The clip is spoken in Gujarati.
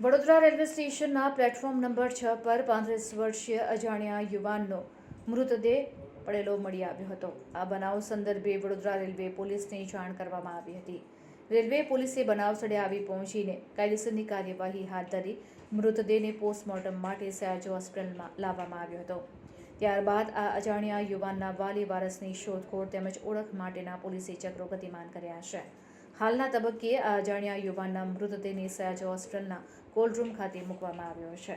વડોદરા રેલવે સ્ટેશનના પ્લેટફોર્મ નંબર છ પર પાંત્રીસ વર્ષીય અજાણ્યા યુવાનનો મૃતદેહ પડેલો મળી આવ્યો હતો. આ બનાવ સંદર્ભે વડોદરા રેલવે પોલીસને જાણ કરવામાં આવી હતી. રેલવે પોલીસે બનાવ સ્થળે આવી પહોંચીને કાયદેસરની કાર્યવાહી હાથ ધરી મૃતદેહને પોસ્ટમોર્ટમ માટે સયાજો હોસ્પિટલમાં લાવવામાં આવ્યો હતો. ત્યારબાદ આ અજાણ્યા યુવાનના વાલી વારસની શોધખોળ તેમજ ઓળખ માટેના પોલીસે ચક્રો ગતિમાન કર્યા છે. હાલના તબક્કે આ અજાણ્યા યુવાનના મૃતદેહને સયાજ હોસ્પિટલના કોલ્ડરૂમ ખાતે મૂકવામાં આવ્યો છે.